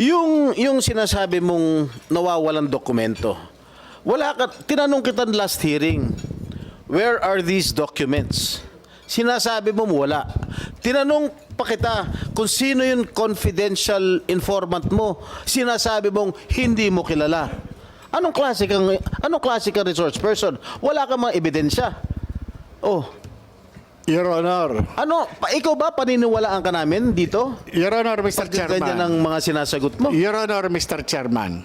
Yung, yung sinasabi mong nawawalan dokumento, wala ka, tinanong kita last hearing, where are these documents? Sinasabi mo wala. Tinanong pa kita kung sino yung confidential informant mo. Sinasabi mong hindi mo kilala. Anong klase kang, anong klase kang resource person? Wala kang mga ebidensya. Oh, Your Honor. ano, pa, ikaw ba paniniwalaan ka namin dito? Your Honor, Mr. Ganyan Chairman. ang mga sinasagot mo. Your Honor, Mr. Chairman.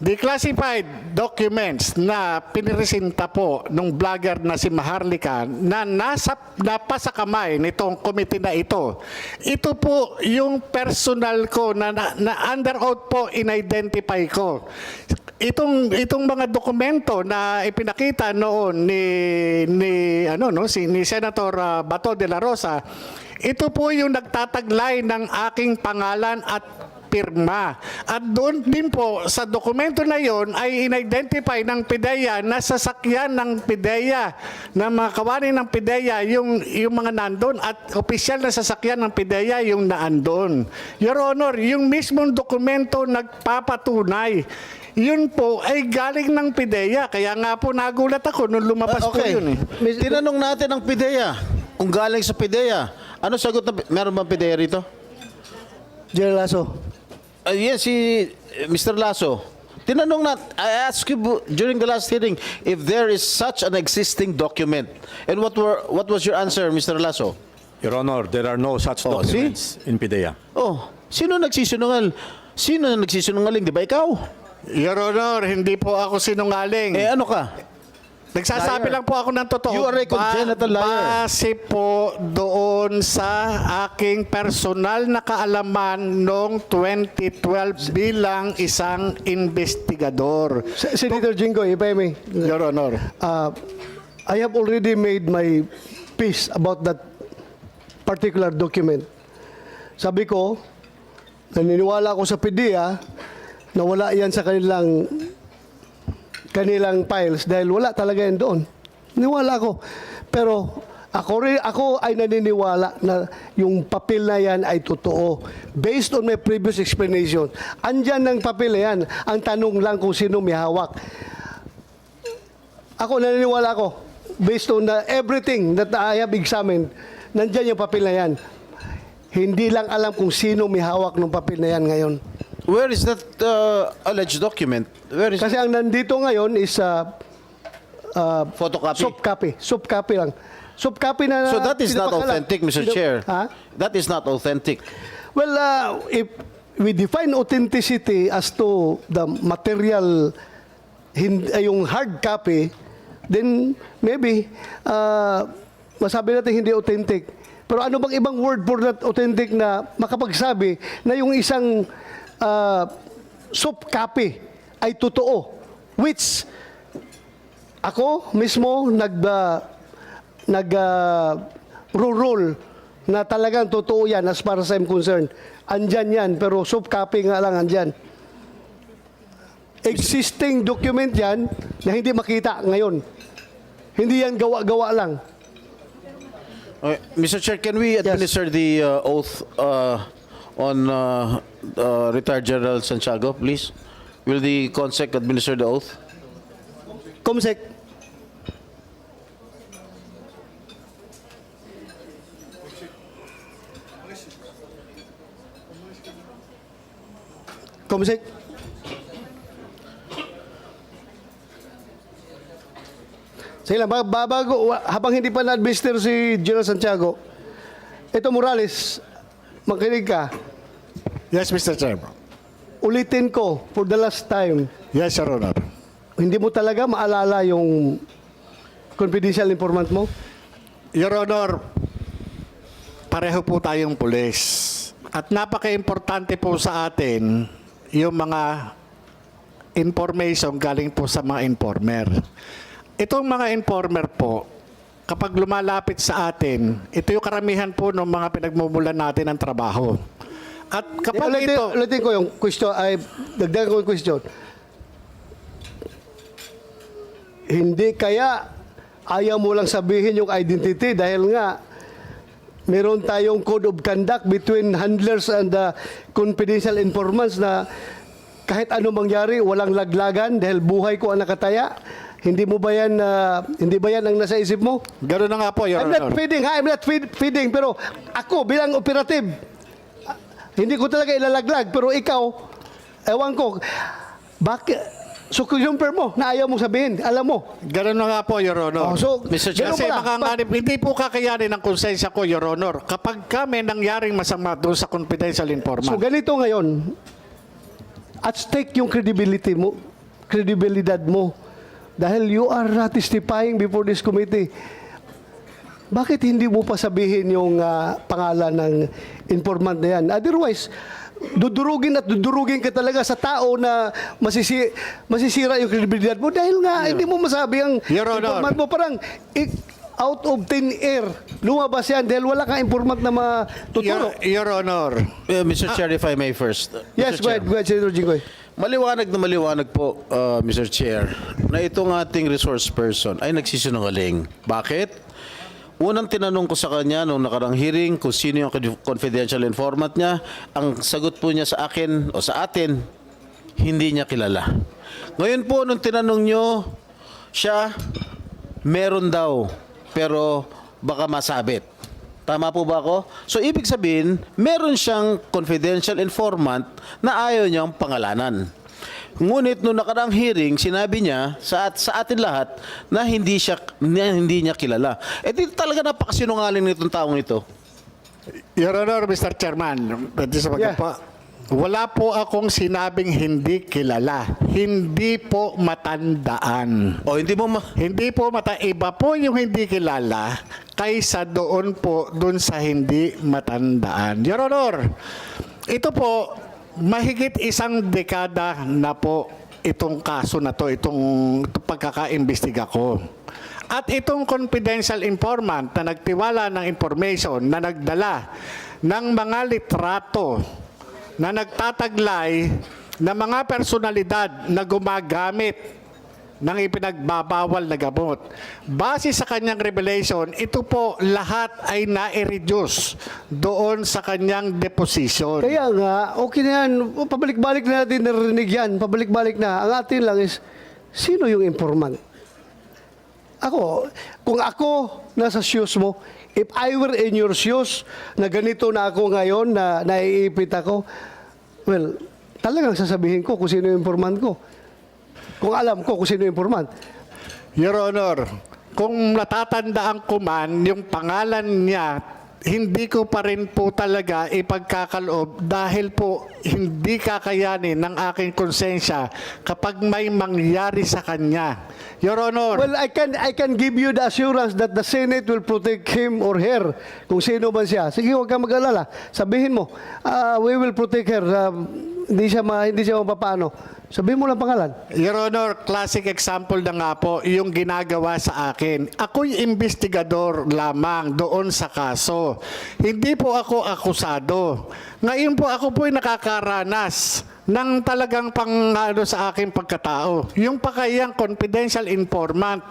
The classified documents na piniresenta po nung vlogger na si Maharlika na nasa, napasa kamay nitong committee na ito, ito po yung personal ko na, na, na under oath po in-identify ko. Itong itong mga dokumento na ipinakita noon ni ni ano no si ni Senator ah, Bato de la Rosa, ito po yung nagtataglay ng aking pangalan at pirma. At doon din po sa dokumento na yon ay in-identify ng PIDEA na sasakyan ng PIDEA na mga kawani ng PIDEA yung, yung mga nandun at opisyal na sasakyan ng PIDEA yung naandun. Your Honor, yung mismong dokumento nagpapatunay yun po ay galing ng PIDEA. Kaya nga po nagulat ako nung lumabas po okay. yun eh. Tinanong natin ang PIDEA. Kung galing sa PIDEA. Ano sagot na, meron bang PIDEA rito? General Lasso. Uh, yes, si uh, Mr. Lasso. Tinanong na, I asked you bu- during the last hearing if there is such an existing document. And what were what was your answer, Mr. Lasso? Your Honor, there are no such Oh, documents in PIDEA. Oh, sino nagsisinungal? Sino nagsisinungaling, di ba ikaw? Your Honor, hindi po ako sinungaling. Eh ano ka? Nagsasabi Liar. lang po ako ng totoo. You are a congenital liar. Base po doon sa aking personal na kaalaman noong 2012 bilang isang investigador. Se- Senator Jingo, if I may, Your Honor. uh, I have already made my peace about that particular document. Sabi ko, naniniwala ako sa PDEA na wala yan sa kanilang kanilang files dahil wala talaga yan doon. Niwala ako. Pero ako, ako ay naniniwala na yung papel na yan ay totoo. Based on my previous explanation, andyan ng papel na yan. Ang tanong lang kung sino may hawak. Ako naniniwala ako based on the everything that I have examined, nandyan yung papel na yan. Hindi lang alam kung sino may hawak ng papel na yan ngayon. Where is that uh, alleged document? Where is Kasi ang nandito ngayon is uh, uh, photocopy? soft copy. Soft copy lang. Soft copy na So that is not pinapakala. authentic, Mr. Pinu- Chair. Ha? That is not authentic. Well, uh, if we define authenticity as to the material, hin- ay yung hard copy, then maybe uh, masabi natin hindi authentic. Pero ano bang ibang word for that authentic na makapagsabi na yung isang uh, soft copy ay totoo, which ako mismo nag uh, nag uh, rule na talagang totoo yan as far as I'm concerned. Andyan yan, pero soft copy nga lang andyan. Existing document yan na hindi makita ngayon. Hindi yan gawa-gawa lang. Okay, Mr. Chair, can we administer the uh, oath uh, on uh, uh, retired General Santiago, please? Will the CONSEC administer the oath? Comsec, Comsec. Sige lang, ba- babago, habang hindi pa na-administer si General Santiago, ito Morales, makinig ka, Yes, Mr. Chairman. ulitin ko for the last time, Yes, Your Honor. hindi mo talaga maalala yung confidential informant mo? Your Honor, pareho po tayong pulis. At napaka-importante po sa atin yung mga information galing po sa mga informer. Itong mga informer po, kapag lumalapit sa atin, ito yung karamihan po ng mga pinagmumulan natin ng trabaho. At kapag ulitin, ito... ulitin ko yung question, ay, dagdagan ko yung question. Hindi kaya ayaw mo lang sabihin yung identity dahil nga meron tayong code of conduct between handlers and the confidential informants na kahit ano mangyari, walang laglagan dahil buhay ko ang nakataya. Hindi mo ba yan, ah, hindi ba yan ang nasa isip mo? Gano'n na nga po, Your I'm not feeding, ha? I'm not feed- feeding, pero ako bilang operative, hindi ko talaga ilalaglag, pero ikaw, ewan ko, bakit, so confirm mo na ayaw mong sabihin, alam mo. Gano'n na nga po, Your Honor. Oh, so, Mr. Chair, ganun Kasi pala. makanganib, hindi po kakayanin ng konsensya ko, Your Honor. Kapag kami nangyaring masama doon sa confidential So informant. ganito ngayon, at stake yung credibility mo, kredibilidad mo. Dahil you are not testifying before this committee. Bakit hindi mo pa sabihin yung ah, pangalan ng informant na yan? Otherwise, dudurugin at dudurugin ka talaga sa tao na masisi, masisira yung kredibilidad mo dahil nga hindi mo masabi ang Your Honor. informant mo. Parang out of thin air, lumabas yan dahil wala kang informant na matuturo. Your, Your Honor. Uh, Mr. Chair, if I may first. Uh, Yes, Mr. go ahead, go ahead, Senator Jinggoy. Maliwanag na maliwanag po, uh, Mr. Chair, na itong ating resource person ay nagsisinungaling. Bakit? Unang tinanong ko sa kanya nung nakarang hearing kung sino yung confidential informant niya, ang sagot po niya sa akin o sa atin, hindi niya kilala. Ngayon po, nung tinanong nyo siya, meron daw, pero baka masabit. Tama po ba ako? So, ibig sabihin, meron siyang confidential informant na ayaw niyang pangalanan. Ngunit nung nakarang hearing, sinabi niya sa, at, sa atin lahat na hindi siya na hindi niya kilala. Eh di talaga napakasinungaling nitong taong ito. Your Honor, Mr. Chairman, pwede sa Yeah. pa. Wala po akong sinabing hindi kilala. Hindi po matandaan. O hindi mo ma- Hindi po mata iba po yung hindi kilala kaysa doon po doon sa hindi matandaan. Your Honor, ito po mahigit isang dekada na po itong kaso na to, itong, itong pagkakaimbestiga ko. At itong confidential informant na nagtiwala ng information na nagdala ng mga litrato na nagtataglay ng mga personalidad na gumagamit ng ipinagbabawal na gamot. Base sa kanyang revelation, ito po lahat ay na-reduce doon sa kanyang deposition. Kaya nga, okay na yan. Pabalik-balik na natin narinig yan. Pabalik-balik na. Ang atin lang is, sino yung informant? Ako, kung ako nasa shoes mo, if I were in your shoes, na ganito na ako ngayon, na naiipit ako, well, talagang sasabihin ko kung sino yung informant ko. Kung alam ko kung sino yung informant. Your Honor, kung natatandaan ko man, yung pangalan niya, hindi ko pa rin po talaga ipagkakaloob dahil po hindi kakayanin ng aking konsensya kapag may mangyari sa kanya. Your Honor, Well, I can I can give you the assurance that the Senate will protect him or her kung sino man siya. Sige, huwag kang mag-alala. Sabihin mo, ah, we will protect her. Ah, hindi siya ma, hindi siya mapapano. Sabihin mo lang pangalan. Your Honor, classic example na nga po yung ginagawa sa akin. Ako'y investigador lamang doon sa kaso. Hindi po ako akusado. Ngayon po ako po'y nakakaranas ng talagang pang ano, sa aking pagkatao. Yung pakayang confidential informant.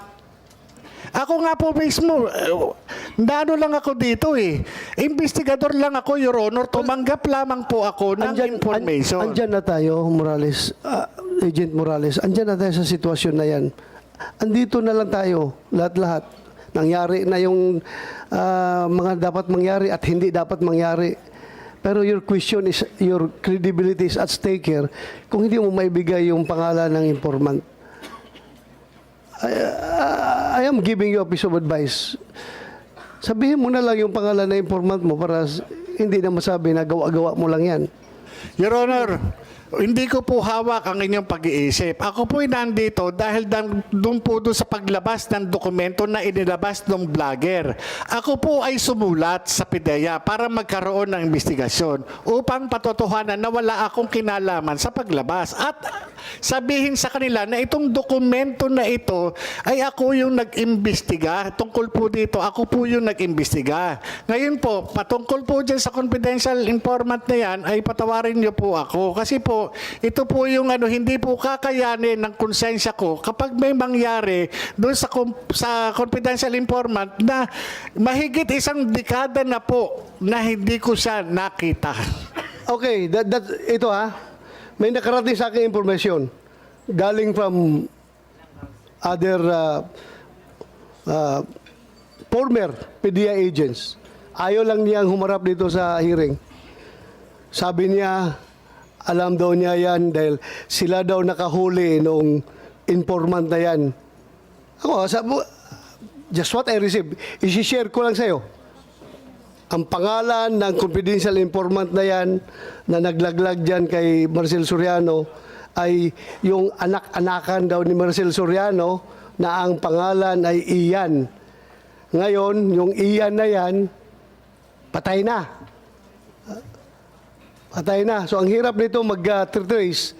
Ako nga po mismo, eh, nano lang ako dito eh. Investigador lang ako, Your Honor. Tumanggap lamang po ako ng information. An, andyan na tayo, Morales. Ah, Agent Morales. Andyan na tayo sa sitwasyon na yan. Andito na lang tayo, lahat-lahat. Nangyari na yung ah, mga dapat mangyari at hindi dapat mangyari. Pero your question is, your credibility is at stake here kung hindi mo maibigay yung pangalan ng informant. I, I am giving you a piece of advice. Sabihin mo na lang yung pangalan ng informant mo para hindi na masabi na gawa-gawa mo lang yan. Your Honor, hindi ko po hawak ang inyong pag-iisip. Ako po'y nandito dahil dan, doon po doon sa paglabas ng dokumento na inilabas ng vlogger. Ako po ay sumulat sa PIDEA para magkaroon ng investigasyon upang patotohanan na wala akong kinalaman sa paglabas. At sabihin sa kanila na itong dokumento na ito ay ako yung nag-imbestiga. Tungkol po dito, ako po yung nag-imbestiga. Ngayon po, patungkol po dyan sa confidential informant na yan, ay patawarin niyo po ako. Kasi po, ito po yung ano, hindi po kakayanin ng konsensya ko kapag may mangyari doon sa, sa confidential informant na mahigit isang dekada na po na hindi ko siya nakita. Okay, that, that, ito ha. May nakarating sa akin information galing from other uh, uh, former PDEA agents. Ayaw lang niyang humarap dito sa hearing. Sabi niya, alam daw niya yan dahil sila daw nakahuli nung informant na yan. Ako, sabi, just what I received, isi-share ko lang sa'yo. Ang pangalan ng confidential informant na yan na naglaglag dyan kay Marcel Soriano ay yung anak-anakan daw ni Marcel Soriano na ang pangalan ay Ian. Ngayon, yung Ian na yan, patay na. Patay na. So ang hirap nito mag-trace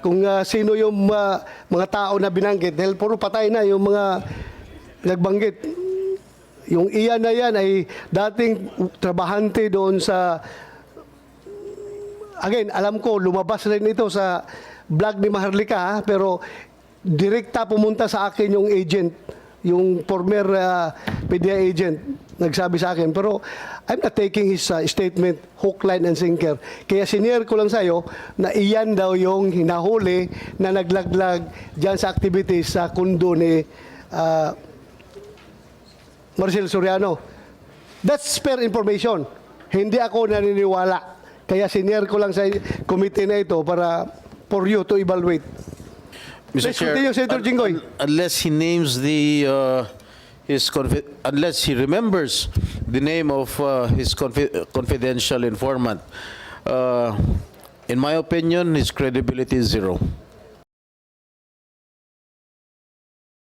kung ah, sino yung ah, mga tao na binanggit dahil puro patay na yung mga nagbanggit. Yung iyan na yan ay dating trabahante doon sa Again, alam ko lumabas rin ito sa vlog ni Maharlika ha, pero direkta pumunta sa akin yung agent, yung former uh, PDEA agent nagsabi sa akin. Pero I'm not taking his uh, statement hook, line, and sinker. Kaya sinier ko lang sa'yo na iyan daw yung hinahuli na naglaglag dyan sa activities sa kundo ni uh, Marcel Soriano. That's fair information. Hindi ako naniniwala. Kaya senior ko lang sa committee na ito para for you to evaluate. Mr. Let's continue, Senator un- Unless he names the, uh, his, unless he remembers the name of uh, his confi- confidential informant, uh, in my opinion, his credibility is zero.